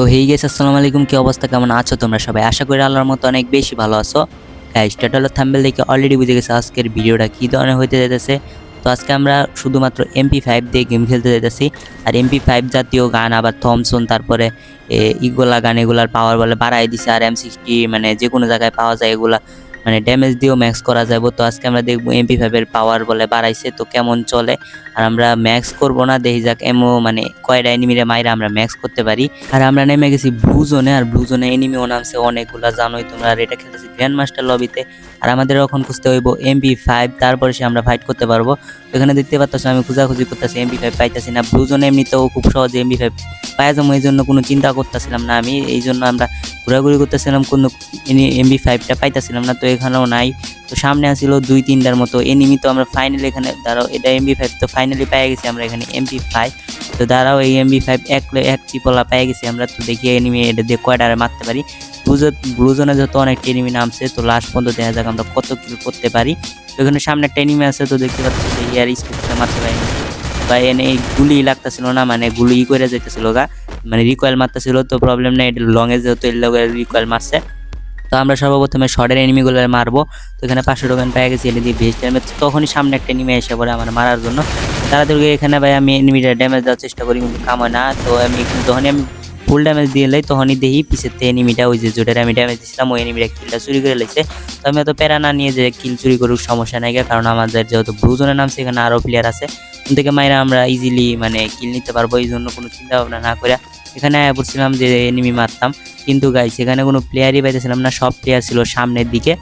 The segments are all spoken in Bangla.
তো হেই গেছে আসসালামু আলাইকুম, কি অবস্থা, কেমন আছো তোমরা সবাই? আশা করি আল্লাহর মতো অনেক বেশি ভালো আছো। গাইস হলো থাম্বেল দেখে অলরেডি বুঝে গেছে আজকের ভিডিওটা কী ধরনের হইতে যেতেছে তো আজকে আমরা শুধুমাত্র এমপি ফাইভ দিয়ে গেম খেলতে যেতেছি আর এমপি ফাইভ জাতীয় গান আবার থমসন তারপরে ইগোলা গান, এগুলার পাওয়ার বলে বাড়াই দিছে। আর এম সিক্সটি মানে যে কোনো জায়গায় পাওয়া যায় এগুলা। মানে ড্যামেজ দিয়েও ম্যাক্স করা যাবে। তো আজকে আমরা দেখব এমপি ফাইভের পাওয়ার বলে বাড়াইছে, তো কেমন চলে? আর আমরা ম্যাক্স করব না, দেখি যাক এমও মানে কয়টা এনিমিরে মাইরা আমরা ম্যাক্স করতে পারি। আর আমরা নেমে গেছি ব্লু জোনে আর ব্লু জোনে এনিমিও নামছে অনেকগুলা, জানোই তোমরা, আর এটা খেলতেছি গ্র্যান্ড মাস্টার লবিতে আর আমাদের এখন খুঁজতে হইব এমপি ফাইভ তারপরে সে আমরা ফাইট করতে পারব। এখানে দেখতে পাচ্ছ, আমি খোঁজাখুঁজি করতেছি এমপি ফাইভ পাইতেছি না। ব্লু জোনে এমনিতেও খুব সহজে এমপি ফাইভ যাব এই জন্য কোনো চিন্তা করতেছিলাম না আমি, এই জন্য আমরা ঘোরাঘুরি করতেছিলাম, কোনো এমবি ফাইভটা পাইতেছিলাম না, তো এখানেও নাই। তো সামনে আসছিল দুই তিনটার মতো এনিমি তো আমরা ফাইনালি এখানে দাঁড়াও, এটা এমবি ফাইভ, তো ফাইনালি পেয়ে গেছি আমরা এখানে এমপি ফাইভ। তো দাঁড়াও, এই এমবি ফাইভ এক এক চিপলা পেয়ে গেছি আমরা, তো দেখি এনিমি এটা দিয়ে কয়টারে মারতে পারি। ব্লুজো, ব্লুজনে যত অনেক এনিমি নামছে, তো লাস্ট পর্যন্ত দেখা যাক আমরা কত কিল করতে পারি। তো এখানে সামনে একটা এনিমি আছে, তো দেখতে পাচ্ছি যে ইয়ার স্পিড মারতে পারিনি। বা এনে গুলি লাগতেছিল না মানে গুলি ই করে যেতেছিল গা। মানে রিকয়েল মারতেছিল, তো প্রবলেম নেই, এটা লং এ যেহেতু এর লগে রিকয়েল মারছে। তো আমরা সর্বপ্রথমে শর্টের এনিমিগুলো মারবো। তো এখানে পাঁচশো টোকেন পেয়ে গেছি এনে দিয়ে টাইমে তখনই সামনে একটা এনিমি এসে পড়ে আমার মারার জন্য। তাড়াতাড়ি এখানে ভাই আমি এনিমিটা ড্যামেজ দেওয়ার চেষ্টা করি, কিন্তু কাম না। তো আমি তখনই আমি ফুল ড্যামেজ দিয়ে লাই তখনই দেখি পিছের থেকে এনিমিটা ওই যে জোটের আমি ড্যামেজ দিয়েছিলাম ওই এনিমিটা কিলটা চুরি করে লাইছে। তো আমি অত প্যারা না নিয়ে যে কিল চুরি করুক, সমস্যা নাই কারণ আমাদের যেহেতু ব্লু জোনের নাম সেখানে আরও প্লেয়ার আছে। ওখান থেকে মাইরা আমরা ইজিলি মানে কিল নিতে পারব, এই জন্য কোনো চিন্তা ভাবনা না করে এখানে আয়া পড়ছিলাম যে এনিমি মারতাম। কিন্তু গাই সেখানে কোনো প্লেয়ারই পাইতেছিলাম না, সব প্লেয়ার ছিল সামনের দিকে।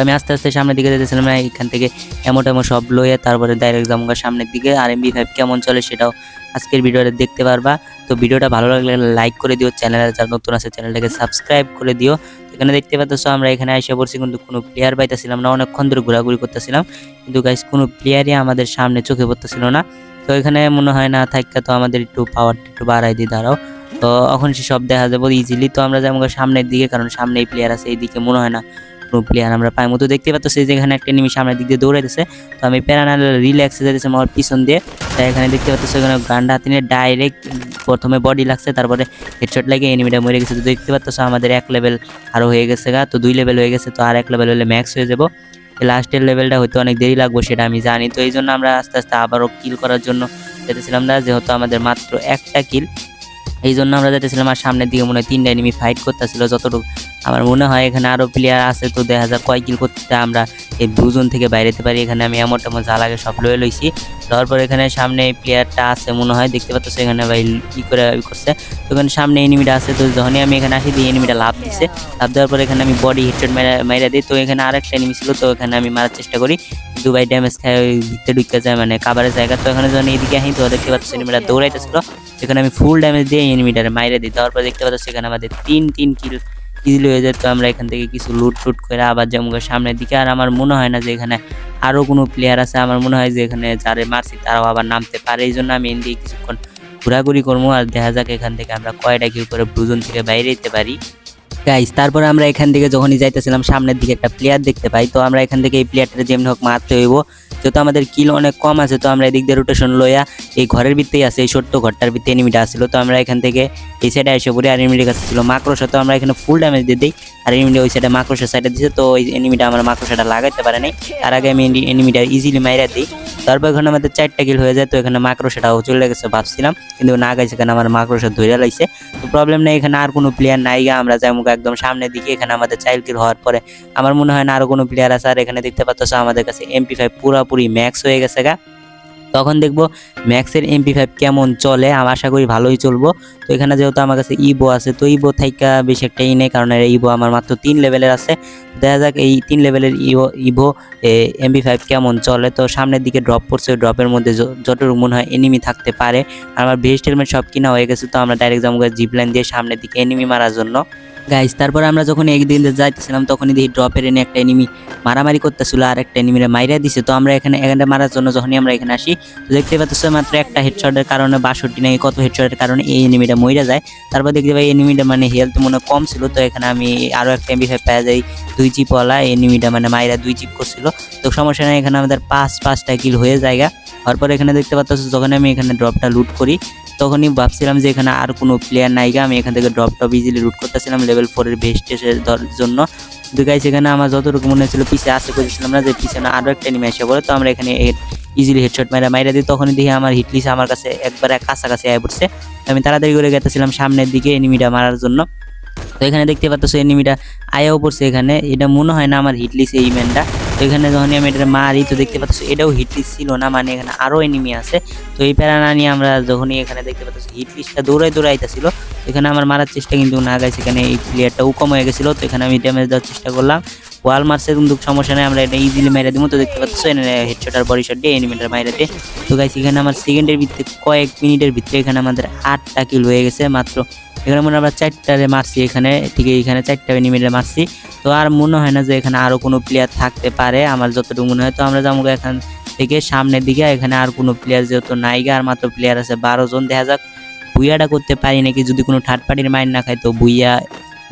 আমি আস্তে আস্তে সামনের দিকে যেতেছিলাম এখান থেকে এমন টেমো সব লয়ে তারপরে ডাইরেক্ট যাব সামনের দিকে। আর এমবি ফাইভ কেমন চলে সেটাও আজকের ভিডিওটা দেখতে পারবা। তো ভিডিওটা ভালো লাগলে লাইক করে দিও চ্যানেলে যারা নতুন আছে চ্যানেলটাকে সাবস্ক্রাইব করে দিও। এখানে দেখতে পাচ্ছ আমরা এখানে এসে পড়ছি, কিন্তু কোনো প্লেয়ার পাইতেছিলাম না, অনেকক্ষণ ধরে ঘোরাঘুরি করতেছিলাম। কিন্তু গাইস কোনো প্লেয়ারই আমাদের সামনে চোখে পড়তেছিল না। তো এখানে মনে হয় না থাকা তো আমাদের একটু পাওয়ারটা একটু বাড়াই দিই, দাঁড়াও। তো এখন সব দেখা যাব ইজিলি তো আমরা যেমন সামনের দিকে, কারণ সামনে প্লেয়ার আছে, এইদিকে মনে হয় না কোনো প্লেয়ার আমরা পাই মতো দেখতে পাচ্ছ যেখানে একটা নিমিষ সামনের দিক দিয়ে দৌড়াইতেছে। তো আমি প্যারানাল রিল্যাক্সে যাইতেছে আমার পিছন দিয়ে। তাই এখানে দেখতে পাচ্ছ এখানে গান্ডা হাতে নিয়ে ডাইরেক্ট প্রথমে বডি লাগছে, তারপরে হেডশট লাগে এনিমিটা মরে গেছে। তো দেখতে পাচ্ছ আমাদের এক লেভেল আরও হয়ে গেছে গা, তো দুই লেভেল হয়ে গেছে। তো আর এক লেভেল হলে ম্যাক্স হয়ে যাব। লাস্টের লেভেলটা হয়তো অনেক দেরি লাগবে, সেটা আমি জানি। তো এই জন্য আমরা আস্তে আস্তে আবারও কিল করার জন্য যেতেছিলাম না, যেহেতু আমাদের মাত্র একটা কিল এই জন্য আমরা যেতেছিলাম আর সামনের দিকে মনে হয় তিনটা এনিমি ফাইট করতেছিল, যতটুকু আমার মনে হয় এখানে আরও প্লেয়ার আছে, তো দেখা যাক কয় কিল করতে আমরা এই দুজন জোন থেকে বাইরেতে পারি। এখানে আমি এমন টেমন যা সব লয়ে লইছি। তারপর এখানে সামনে প্লেয়ারটা আছে মনে হয়, দেখতে পাচ্ছ এখানে ভাই কি করে করছে। তো এখানে সামনে এনিমিটা আছে, তো যখনই আমি এখানে আসি দিই এনিমিটা লাভ দিচ্ছে লাভ দেওয়ার পর এখানে আমি বডি হেডশট মেরা মেরা দিই। তো এখানে আরেকটা এনিমি ছিল, তো এখানে আমি মারার চেষ্টা করি। কিন্তু ভাই ড্যামেজ খায়, ওই ভিতরে ঢুকে যায় মানে কাবারের জায়গা। তো এখানে যখন এইদিকে আসি, তো দেখতে পাচ্ছ এনিমিটা দৌড়াইতেছিল। এখানে আমি ফুল ড্যামেজ দিয়ে এনিমিটারে মাইরে দিই। তারপর দেখতে পাচ্ছ সেখানে আমাদের তিন তিন কিল ইজিলি হয়ে যায়। তো আমরা এখান থেকে কিছু লুট টুট করে আবার যেমন সামনের দিকে। আর আমার মনে হয় না যে এখানে আরও কোনো প্লেয়ার আছে। আমার মনে হয় যে এখানে যারে মারছি তারাও আবার নামতে পারে। এই জন্য আমি এদিকে কিছুক্ষণ ঘোরাঘুরি করব। আর দেখা যাক এখান থেকে আমরা কয়টা কিল করে ব্লুজন থেকে বাইরে যেতে পারি। গাইস তারপরে আমরা এখান থেকে যখনই যাইতেছিলাম, সামনের দিকে একটা প্লেয়ার দেখতে পাই। তো আমরা এখান থেকে এই প্লেয়ারটা যেমনি হোক মারতে হইব। যেহেতু আমাদের কিল অনেক কম আছে, তো আমরা এদিক দিয়ে রোটেশন লইয়া এই ঘরের ভিত্তেই আছে, এই ছোট্ট ঘরটার ভিত্তি এনিমিটা আসছিল তো আমরা এখান থেকে এই সাইডে এসে পড়ি আর এনিমিটার কাছে ছিল মাকড়সা, তো আমরা এখানে ফুল ড্যামেজ দিয়ে দিই। আর এনিমিটা ওই সাইডে মাকড়সা সাইডে দিছে, তো ওই এনিমিটা আমরা মাকড়সাটা লাগাইতে পারে নাই। তার আগে আমি এনিমিটা ইজিলি মাইরা দিই। তারপর এখানে আমাদের চারটা কিল হয়ে যায়, তো এখানে মাক্রোসাটাও চলে গেছে ভাবছিলাম, কিন্তু না গেছে এখানে আমার মাক্রোসা ধরে লাগছে তো প্রবলেম নেই, এখানে আর কোনো প্লেয়ার নাই গা, আমরা যেমন একদম সামনের দিকে, এখানে আমাদের চাইল্ড কিল হওয়ার পরে আমার মনে হয় না আরও কোনো প্লেয়ার আছে। আর এখানে দেখতে পাচ্ছ আমাদের কাছে এমপি ফাইভ পুরোপুরি ম্যাক্স হয়ে গেছে গা। তখন দেখব ম্যাক্সের এমপি ফাইভ কেমন চলে, আমি আশা করি ভালোই চলবো। তো এখানে যেহেতু আমার কাছে ইবো আছে, তো ইবো থাইকা বেশি একটা ই নেই, কারণ ইবো আমার মাত্র তিন লেভেলের আছে। দেখা যাক এই তিন লেভেলের ইভো ইভো এমবি ফাইভ কেমন চলে। তো সামনের দিকে ড্রপ পড়ছে, ওই ড্রপের মধ্যে যতটুকু মনে হয় এনিমি থাকতে পারে। আমার ভেস্ট হেলমেট সব কিনা হয়ে গেছে, তো আমরা ডাইরেক্ট যাব জিপ লাইন দিয়ে সামনের দিকে এনিমি মারার জন্য। গাইস তারপর আমরা যখন একদিন যাইতেছিলাম, তখনই দেখি ড্রপের এনে একটা এনিমি মারামারি করতেছিল আর একটা এনিমিরে মাইরা দিছে। তো আমরা এখানে এখানে মারার জন্য যখনই আমরা এখানে আসি, তো দেখতে পাচ্ছ মাত্র একটা হেডশটের কারণে বাষট্টি নাকি কত হেডশটের কারণে এই এনিমিটা মইরা যায়। তারপর দেখতে পাই এনিমিটা মানে হেলথ মনে কম ছিল, তো এখানে আমি আরও একটা এমবি ফাইভ পাওয়া যাই। দুই চিপওয়ালা এনিমিটা মানে মাইরা দুই চিপ করছিল। তো সমস্যা নেই, এখানে আমাদের পাঁচ, পাঁচটা কিল হয়ে জায়গা তারপর এখানে দেখতে পাচ্ছ যখন আমি এখানে ড্রপটা লুট করি, তখনই ভাবছিলাম যে এখানে আর কোনো প্লেয়ার নাইগা আমি এখান থেকে ড্রপ টপ ইজিলি রুট করতেছিলাম লেভেল ফোরের ভেস্টেসের জন্য। তো গাইস এখানে আমার যতটুকু মনে হচ্ছিল পিছিয়ে আসতে করেছিলাম না যে, পিছনে আরও একটা নিমে এসে বলে, তো আমরা এখানে ইজিলি হেডশট মাইরা মাইরা দিই। তখনই দেখি আমার হিটলিস আমার কাছে একবার কাছাকাছি আয় পড়ছে। আমি তাড়াতাড়ি করে গেতেছিলাম সামনের দিকে এনিমিটা মারার জন্য। তো এখানে দেখতে পাচ্ছ এনিমিটা আয়াও পড়ছে এখানে। এটা মনে হয় না আমার হিটলিস এই ম্যানটা এখানে যখন আমি এটা মারি তো দেখতে পাচ্ছি, এটাও হিটলিস ছিল না মানে এখানে আরও এনিমি আছে। তো এই প্যারানা নিয়ে আমরা যখনই এখানে দেখতে পাচ্ছি হিটলিস্টটা দৌড়াই দৌড়াইতেছিল এখানে আমার মারার চেষ্টা কিন্তু না গেছে এখানে এই প্লেয়ারটাও কম হয়ে গেছিল, তো এখানে আমি ড্যামেজ দেওয়ার চেষ্টা করলাম। ওয়াল মারছে কিন্তু সমস্যা নেই, আমরা এটা ইজিলি মেরে দিব তো দেখতে পাচ্ছ হেডশট আর বডি শট দিয়ে এনিমিটার মাইরে দিয়ে। তো গাইস এখানে আমার সেকেন্ডের ভিতরে কয়েক মিনিটের ভিতরে এখানে আমাদের আটটা কিল হয়ে গেছে, মাত্র। এখানে মনে আমরা চারটারে মারছি এখানে, ঠিক এখানে চারটা এনিমিটারে মারছি। তো আর মনে হয় না যে এখানে আরও কোনো প্লেয়ার থাকতে পারে, আমার যতটুকু মনে হয়। তো আমরা যাব এখান থেকে সামনের দিকে, এখানে আর কোনো প্লেয়ার যেহেতু নাইগা আর মাত্র প্লেয়ার আছে বারো জন। দেখা যাক, বুইয়াটা করতে পারি নাকি, যদি কোনো থার্ড পার্টির মাইন্ড না খায়, তো বুইয়া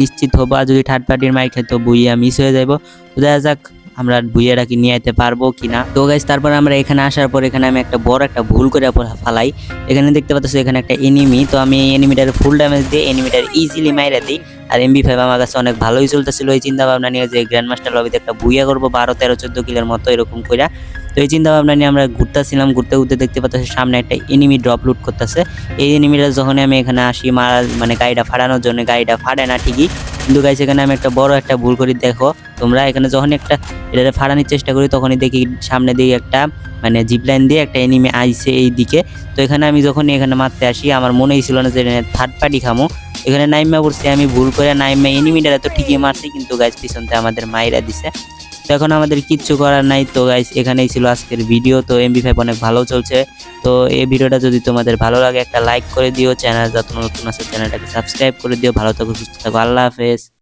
নিশ্চিত হব আর যদি থার্ড পার্টির মাইক খায় তো বুইয়া মিস হয়ে যাব তো দেখা যাক আমরা বুইয়াটা কি নিয়ে যেতে পারব কি না তো গাইজ তারপর আমরা এখানে আসার পর এখানে আমি একটা বড় একটা ভুল করে ফালাই। এখানে দেখতে পাচ্ছি এখানে একটা এনিমি তো আমি এনিমিটার ফুল ড্যামেজ দিয়ে এনিমিটার ইজিলি মাইরা দিই। আর এমবি ফাইভ আমার কাছে অনেক ভালোই চলতেছিল। এই চিন্তা ভাবনা নিয়ে যে গ্র্যান্ড মাস্টার লবিতে একটা বুইয়া করব, বারো, তেরো, চোদ্দ কিলোর মতো এরকম কইরা। তো এই চিন্তা ভাবনা নিয়ে আমরা ঘুরতেছিলাম, ঘুরতে ঘুরতে দেখতে পাচ্ছি সামনে একটা এনিমি ড্রপ লুট করতেছে। এই এনিমিটা যখন আমি এখানে আসি, মারা মানে গাড়িটা ফাড়ানোর জন্য, গাড়িটা ফাড়ে না ঠিকই, কিন্তু গাইছে এখানে আমি একটা বড় একটা ভুল করি, দেখো, তোমরা এখানে যখন একটা এটা ফাটানোর চেষ্টা করি, তখনই দেখি সামনে দিয়ে একটা মানে জিপ লাইন দিয়ে একটা এনিমি আইছে এই দিকে তো এখানে আমি যখন এখানে মারতে আসি, আমার মনেই ছিল না যে থার্ড পার্টি খামো। এখানে নাইমা পড়ছি, আমি ভুল করে নাইমা এনিমিটারা তো ঠিকই মারছি, কিন্তু গাইজ পিছনতে আমাদের মাইরা দিছে। তো এখন আমাদের কিচ্ছু করার নাই। তো গাইস এখানেই ছিল আজকের ভিডিও তো এমবি ফাইভ অনেক ভালো চলছে। তো এই ভিডিওটা যদি তোমাদের ভালো লাগে, একটা লাইক করে দিও। চ্যানেল যত নতুন আছে চ্যানেলটাকে সাবস্ক্রাইব করে দিও। ভালো থাকো, সুস্থ থাকো। আল্লাহ হাফেজ।